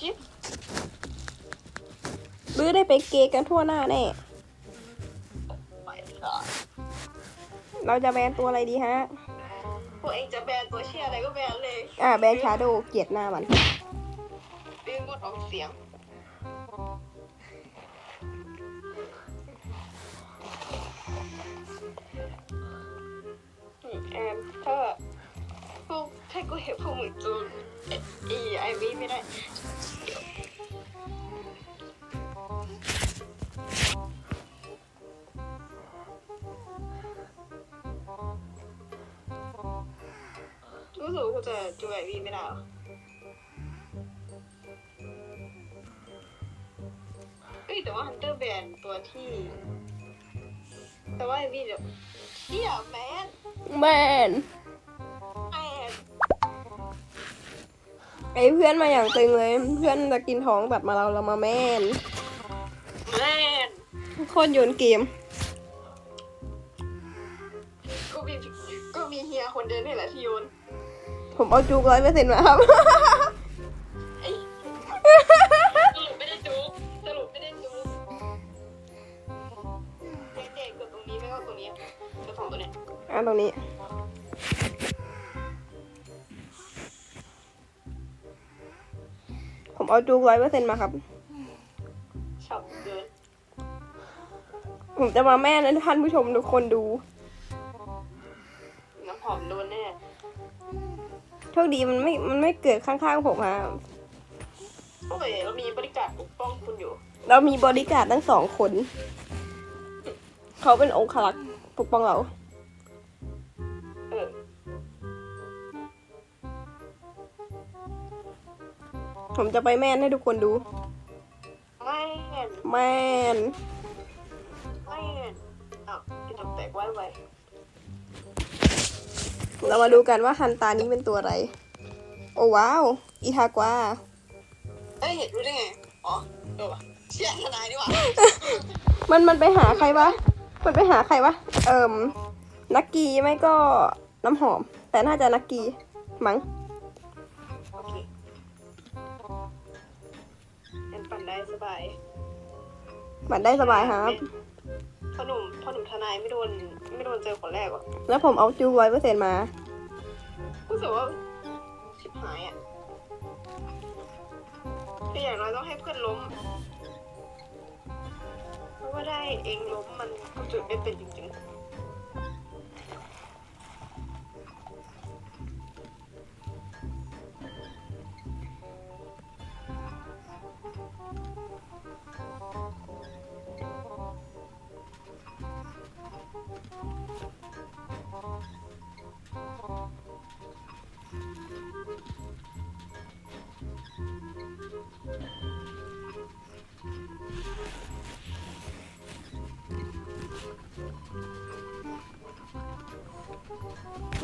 ชิปบื้อได้ไปเกย์กันทั่วหน้าแน่ ไปก่อนเราจะแบนตัวอะไรดีฮะ พวกเองจะแบนตัวเชียอะไรก็แบนเลยอ่าแบนชาโดเกลียดหน้ามัน ดื้องดออกเสียงอืมแอม ถ้าพวกถ้กูเห็นพวกมึงจูนเอไอไอวีไม่ได้รู้สึกว่าจะจูไอวีไม่ได้หรอเอ้ยแต่ว่าฮันเตอร์แบนตัวที่ แต่ว่าไอวีเดี๋ยวเชี่ยแมนแมน ไอเพื่อนมาอย่างตึงเลย เพื่อนจะกินท้องแบบมาเราเรามาแมนแมนโคตรโยนเกม ก็มีก็มีเฮียคนเดินนี่แหละที่โยนผมเอาจูกร้อยเปอร์เซ็นต์มาครับ ไอ้สรุปไม่ได้จุกสรุปไม่ได้จุกเด็กๆกดตรงนี้ไม่ก็ตรงนี้กดสองตัวเนี้ยอะตรงนี้ เอาจูกร้อยเปอร์เซ็นต์มาครับ ชอบเกินผมจะมาแม่นะท่านผู้ชมทุกคนดู น้ำหอมโดนแน่โชคดีมันไม่ มันไม่เกิดข้างๆผมฮะโอ้ยเรามีบริการปกป้องคุณอยู่ เรามีบริการดทั้งสองคน เขาเป็นองครักษ์ปกป้องเรา ผมจะไปแม่นให้ทุกคนดู ไม่เห็นแม่น ไม่เห็นอ้าวไอ้ตกแตกไว้ไว้เรามาดูกันว่าฮันตานี้เป็นตัวอะไร โอ้ว้าว อีทากวาเอ้ยเห็นรู้ได้ไง อ๋อเออว่ะเชี่ยทนายดีกว่ามันมันไปหาใครวะ มันไปหาใครวะ เอิ่ม นักกีไม่ก็น้ำหอม แต่น่าจะนักกีมั้ง บายมันได้สบายครับพ่อหนุ่มพ่อหนุ่มทนายไม่โดนไม่โดนเจอคนแรกหรอแล้วผมเอาจูร้อยเปอร์เซ็นต์มารู้สึกว่าชิบหายอะคืออย่างน้อยต้องให้เพื่อนล้มเพราะว่าได้เองล้มมันก็จุดไม่เป็นจริงๆ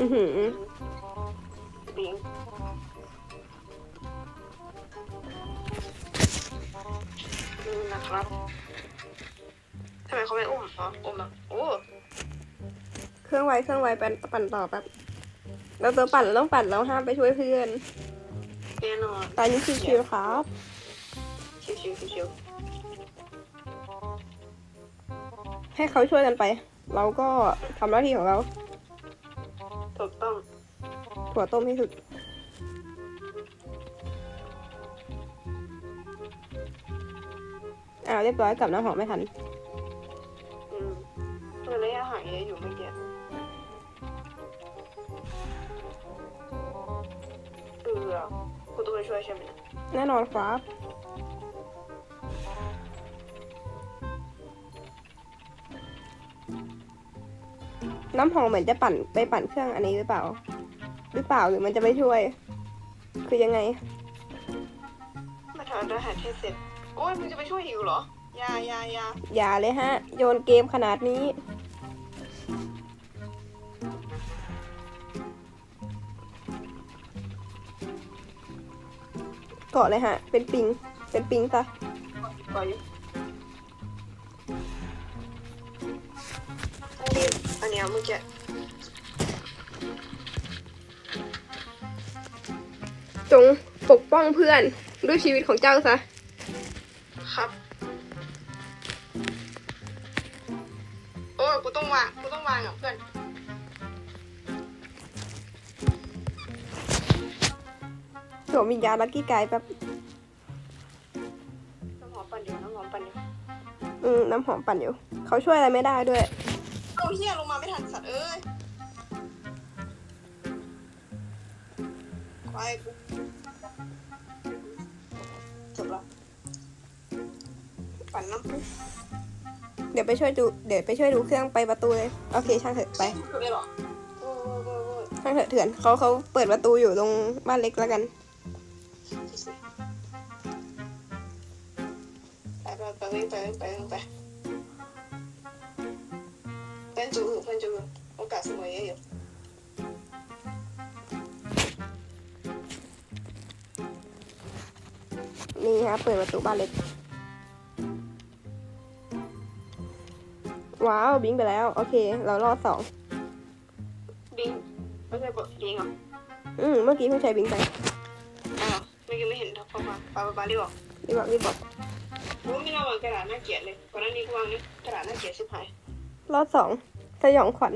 อือหือปิงนี่นะครับทำไมเขาไม่อุ้มอ๋ออุ้มแล้วโอ้เครื่องไว้เครื่องไว้ปั่นปั่นต่อแป๊บเราตัวปั่นเราต้องปั่นเราห้ามไปช่วยเพื่อนแน่นอนตอนนี้ชิวๆครับชิวชิวชิวชิวให้เขาช่วยกันไป เราก็ทำหน้าที่ของเรา ถูกต้องถั่วต้มให้สุด อ้าวเรียบร้อยกลับน้ำหอมไม่ทัน อืมเออระยะห่างเยอะอยู่เมื่อกี้เออกูต้องไปช่วยใช่ไหมเนี่ยแน่นอนครับ น้ำหอมเหมือนจะปั่นไปปั่นเครื่องอันนี้หรือเปล่า หรือเปล่าหรือมันจะไม่ช่วย คือยังไง มาทำอาหารให้เสร็จ โอ้ยมึงจะไปช่วยหิวเหรอ ยายายาอย่าเลยฮะ โยนเกมขนาดนี้ เกาะเลยฮะ เป็นปิง เป็นปิงซะ ปล่อย อันเนี้ยเมื่อกี้จงปกป้องเพื่อนดูชีวิตของเจ้าซะ ครับ โอ้ยกูต้องวางกูต้องวางอะเพื่อน สวมวิญญาณลักกี้กายแป๊บน้ำหอมปั่นอยู่น้ำหอมปั่นอยู่ อืมน้ำหอมปั่นอยู่ เขาช่วยอะไรไม่ได้ด้วย เอาเฮียลง ปั่นน้ำเดี๋ยวไปช่วยดู เดี๋ยวไปช่วยดูเครื่องไปประตูเลย โอเค ช่างเถอะไปคือเลยเหรอโอ้ยโอ้ยโอ้ยช่างเถอะเถื่อนเขาเขาเปิดประตูอยู่ตรงบ้านเล็กแล้วกัน ไปไปไปวิ่งไปวิ่งไปวิ่งไปเพื่อนจูเพื่อนจูโอกาสเสมอเยอะอยู่นี่ฮะเปิดประตูบ้านเล็ก ว้าวบิงไปแล้ว โอเค เรารอดสองบิงไม่ใช่บทบิงเหรออืมเมื่อกี้เพิ่งใช้บิงไปอ้าวไม่ไม่เห็นทับเข้ามาปาปาปารีบบอกรีบบอกรีบบอกโอ้ไม่น่าวางกระดาษน่าเกลียดเลยก่อนหน้านี้กูวางนี่กระดาษน่าเกลียดชิบหายรอดสองสยองขวัญ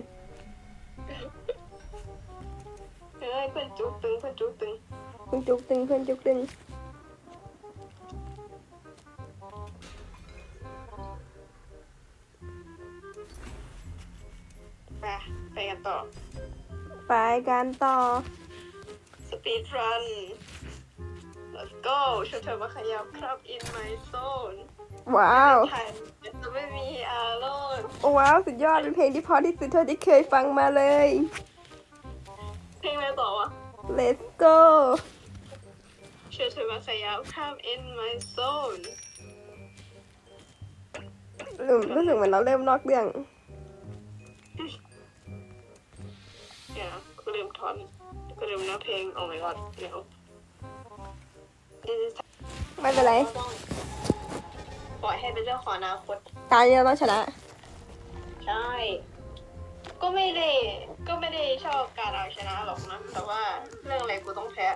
เฮ้ยเพื่อนจุกตึงเพื่อนจุกตึงเพื่อนจุกตึงเพื่อนจุกตึง ไปไปกันต่อ ไปกันต่อ สปีดรัน let's go ชวนเธอมาขยับครับ in my zone ว้าวไทยจะไม่มีอารมณ์ว้าว สุดยอด เป็นเพลงที่เพอที่สุดเท่าที่เคยฟังมาเลย เพลงอะไรต่อวะ Let's go ชวนเธอมาขยับครับ in my zone รู้รู้สึกเหมือนเราเริ่มนอกเรื่องเดี๋ยวนะกูลืมทอนกูลืมเนื้อเพลง oh my god เดี๋ยว This is ไม่เป็นไรต้องปล่อยให้เป็นเรื่องของอนาคตตาเนี่ยเราต้องชนะ ใช่ ก็ไม่ได้ก็ไม่ได้ชอบการเอาชนะหรอกนะแต่ว่าเรื่องอะไรกูต้องแพ้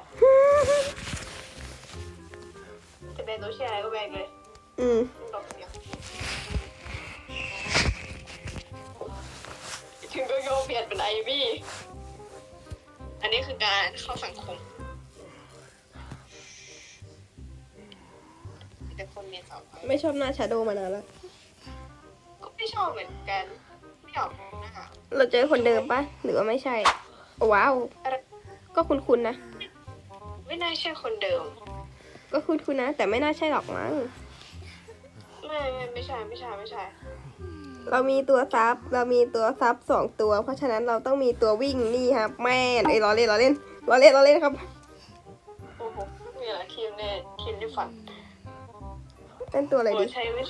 จะเป็นตัวเชียร์อะไรก็แบกเลย อืมดอกเดียวถึงก็โยเปลี่ยนเป็นไอวี่ อันนี้คือการเข้าสังคมมีแต่คนเมียนสาวน้อยไม่ชอบหน้าชาโดมานานแล้ว ก็ไม่ชอบเหมือนกัน ไม่อยากนะคะเราเจอคนเดิมปะหรือว่าไม่ใช่ ว้าวอะไรก็คุ้นๆนะ ไม่น่าใช่คนเดิม ก็คุ้นๆนะ แต่ไม่น่าใช่หรอกมั้ง ไม่ไม่ไม่ใช่ไม่ใช่ไม่ใช่ เรามีตัวซับ เรามีตัวซับสองตัว เพราะฉะนั้นเราต้องมีตัววิ่งนี่ครับ แม่นไอ้ยล้อเล่นล้อเล่นล้อเล่นล้อเล่นครับโอ้โหนี่แหละทีมเนี่ยทีมที่ฝันเล่นตัวอะไรโปรดีดใช้วิ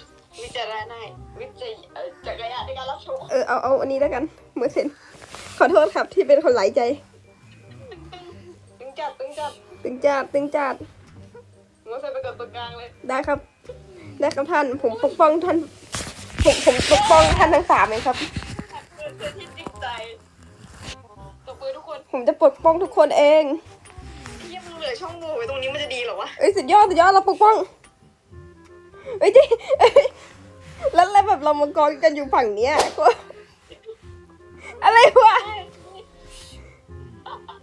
วิจารณญาณวิจัยเอ่อจักรยานในการรับชมเออเอาเอาอันนี้แล้วกันเมื่อเซ็นขอโทษครับที่เป็นคนไหลายใจ ตึงจัดตึงจัดตึงจัดตึงจัดมัวใส่ไปกับตัวกลางเลย ได้ครับ ได้ครับท่าน ผมปกป้องท่าน ผมผมปกป้องท่านทั้งสามเองครับเพื่อนเพื่อนที่จริงใจตบมือทุกคนผมจะปกป้องทุกคนเองเยี่ยมงเหลือช่องโหว่ไว้ตรงนี้มันจะดีเหรอวะเอ้ยสุดยอดสุดยอดเราปกป้องเอ้ยจริงเอ้ยแล้วแล้วแบบเรามากองกันอยู่ฝั่งเนี้ยก็อะไรวะ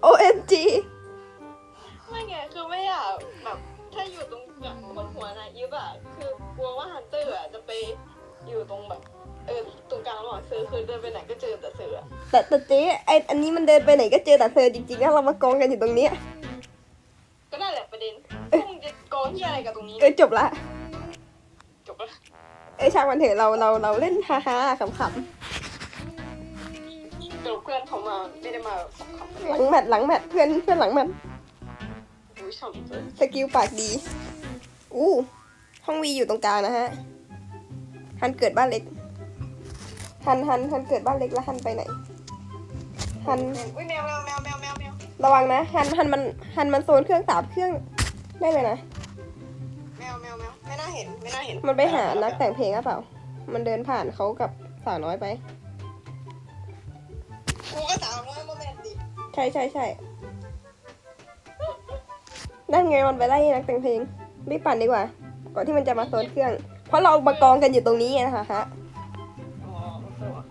OMG ไม่ไงคือไม่อยากแบบถ้าอยู่ตรงแบบบนหัวนายยิบอะคือกลัวว่าฮันเตอร์อะจะไป อยู่ตรงแบบเออตรงกลางระหว่างเซอร์คือเดินไปไหนก็เจอแต่เซอร์อะแต่แต่เจ๊ไออันนี้มันเดินไปไหนก็เจอแต่เธอจริงๆนะเรามากองกันอยู่ตรงเนี้ยก็นั่นแหละประเด็นพวกมึงจะกองที่อะไรกับตรงนี้เอ้ยจบละจบละเอ้ยช่างมันเถอะเราเราเราเล่นฮ่าฮ่าขำสรุปเพื่อนเขามาไม่ได้มาแบบขับๆหลังแมตช์หลังแมตช์เพื่อนเพื่อนหลังแมตช์ดูช่ำเลยสกิลปากดีอู้ห้องวีอยู่ตรงกลางนะฮะ ฮันเกิดบ้านเล็ก ฮันฮันฮันเกิดบ้านเล็กแล้วฮันไปไหน ฮัน อุ้ยแมวแมวแมวแมวแมวแมวระวังนะฮันฮันมันฮันมันโซนเครื่องสามเครื่องได้เลยนะ แมวแมวแมวไม่น่าเห็นไม่น่าเห็นมันไปหานักแต่งเพลงหรือเปล่า มันเดินผ่านเขากับสาวน้อยไป กูก็สาวน้อยโมเมนต์ดิใช่ใช่ใช่นั่นไงมันไปไล่นักแต่งเพลงไม่ปั่นดีกว่า ก่อนที่มันจะมาโซนเครื่อง เพราะเรามากองกันอยู่ตรงนี้ไงนะคะฮะอ๋อโอเคว่ะ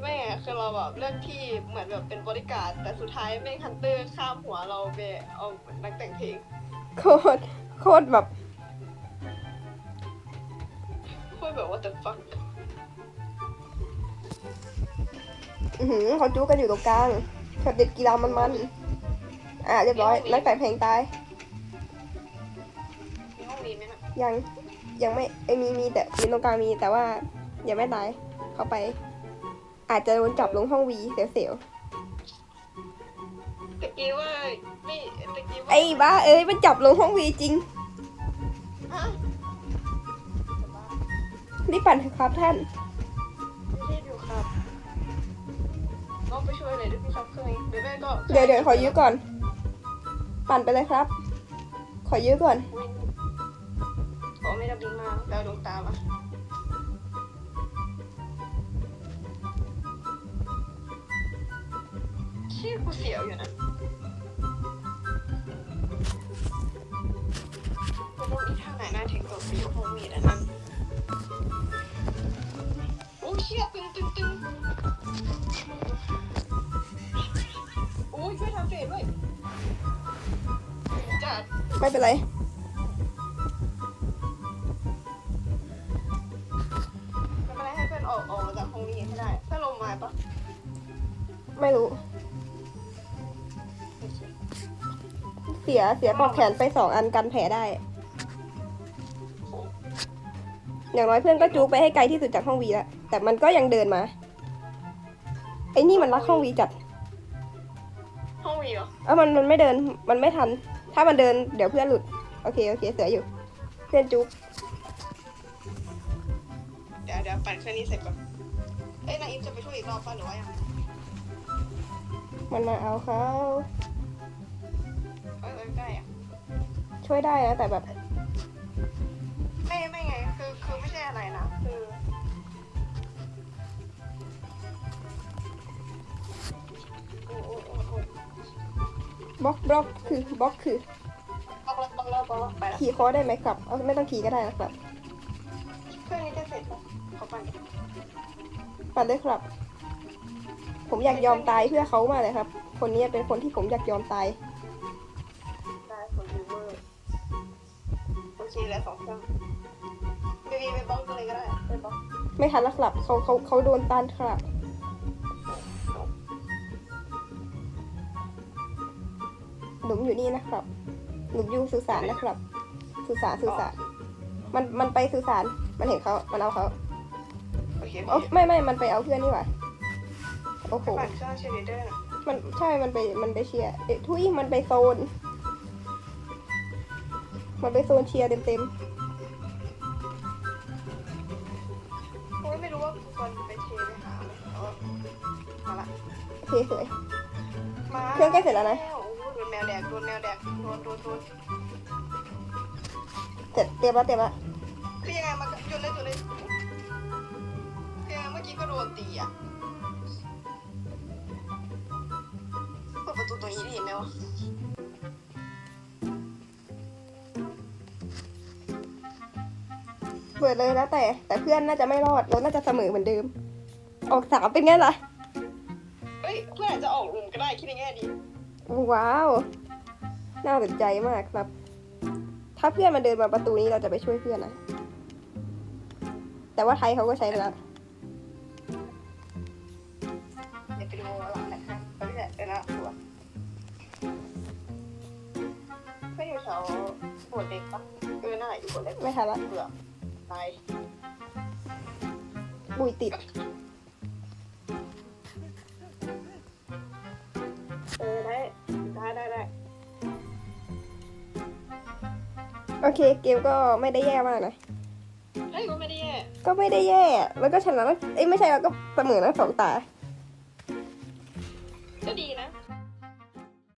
ไม่ไงคือเราแบบเลือกที่เหมือนแบบเป็นบริการดแต่สุดท้ายแม่งฮันเตอร์ข้ามหัวเราไปเอานักแต่งเพลงโคตรโคตรแบบพูดแบบว่า the fuck อือหือเขาจู้กันอยู่ตรงกลางช็อตเด็ดกีฬามันๆอะเรียบร้อยนักแต่งเพลงตาย ยังยังไม่ไอยมีมีแต่มีตรงกลางมีแต่ว่ายังไม่ตายเข้าไป อาจจะโดนจับลงห้องวีเสียวตะกี้ว่าไม่ตะกี้ๆว่าไอ้บ้าเอ้ยมันจับลงห้องวีจริงฮะรีบปั่นเถอะครับท่าน รีบอยู่ครับน้องไปช่วยหน่อยด้วยพี่ครับเครื่องนี้เดี๋ยวแม่ก็เดี๋ยวเดี๋ยวขอยื้อก่อน ปั่นไปเลยครับ ขอยื้อก่อนอุ๊ย ขอไม่ได้บินมาแล้วดวงตามาชื่อกูเสียวอยู่นะไม่รู้อีท่าไหนน่าถึงตัวสีของมีดอันนั้นโอ้เชี่ยตึงตึงตึงโอ้ยช่วยทำเฟรด้วยจัดไม่เป็นไร เพื่อนลงมาปะไม่รู้ เสียเสียปลอกแขนไปสองอันกันแผลได้ อย่างน้อยเพื่อนก็จูกไปให้ไกลที่สุดจากห้องวีแล้วแต่มันก็ยังเดินมา ไอ้นี่มันรักห้องวีจัด ห้องวีเหรอเออมันมันไม่เดินมันไม่ทัน ถ้ามันเดินเดี๋ยวเพื่อนหลุด โอเคโอเคเสืออยู่ เพื่อนจุกเดี๋ยวเดี๋ยวปั่นเครื่องนี้เสร็จก่อน เอ้ยนายอิฟจะไปช่วยอีกรอบป่ะหรือว่ายังมันมาเอาเขาเออเออใกล้อะช่วยได้นะแต่แบบไม่ไม่ไงคือคือไม่ใช่อะไรนะคือโอ้โอ้โอ้โอ้บล็อกบล็อกคือบล็อกคือ บอกแล้วบอกแล้วบอกแล้วไปละขี่คอได้ไหมครับเอาไม่ต้องขี่ก็ได้นะครับ ปั่นเลยครับ ผมอยากยอมตายเพื่อเขามากเลยครับ คนนี้เป็นคนที่ผมอยากยอมตายได้คนยูเวอร์โอเคแล้วสองเครื่องไปวีไปบล็อกกันเลยก็ได้ไปบล็อกไม่ทันแล้วครับเขาเขาเขาโดนต้านครับหลุมอยู่นี่นะครับ หลุมอยู่สุสานนะครับสุสานสุสานมันมันไปสุสานมันเห็นเขา มันเอาเขาโอ เคเอ้าไม่ไม่มันไปเอาเพื่อนนี่หว่าโอ้โหปั่นเครื่องเชลิเดอร์นะมันใช่มันไปมันไปเชียร์เอ๊ะทุยมันไปโซน มันไปโซนเชียร์เต็มเต็มโอ้ยไม่รู้ว่ากูควรไปเทไปหาไหมแต่ว่ามาละๆโอเคสวย มาเครื่องใกล้เสร็จแล้วนะ โอ้โหโดนแมวแดกโดนแมวแดกโดนโดนโดนเสร็จเตรียมแล้วเตรียมแล้ว คือยังไงมันก็หยุดเลยหยุดเลย ดนตีอะเปิดประตูตัวนี้ดิแมวเปิดเลยแล้วแต่ แต่เพื่อนน่าจะไม่รอดเราน่าจะเสมอเหมือนเดิม ออกสามเป็นไงล่ะเฮ้ยเพื่อนอาจจะออกรุมก็ได้คิดในแง่ดีว้าวน่าสนใจมากครับ ถ้าเพื่อนมาเดินมาประตูนี้เราจะไปช่วยเพื่อนนะแต่ว่าไทยเขาก็ใช้แล้ว เพื่อนอยู่แถวโบสถ์เด็กปะเออน่าอยู่โบสถ์เล็กไม่ทันละเบื่อตายบุยติด เออได้ได้ได้ได้โอเค เกมก็ไม่ได้แย่มากนะ เฮ้ยก็ไม่ได้แย่ ก็ไม่ได้แย่ แล้วก็ชนะเอ้ยไม่ใช่เราก็เสมอทั้งสองตา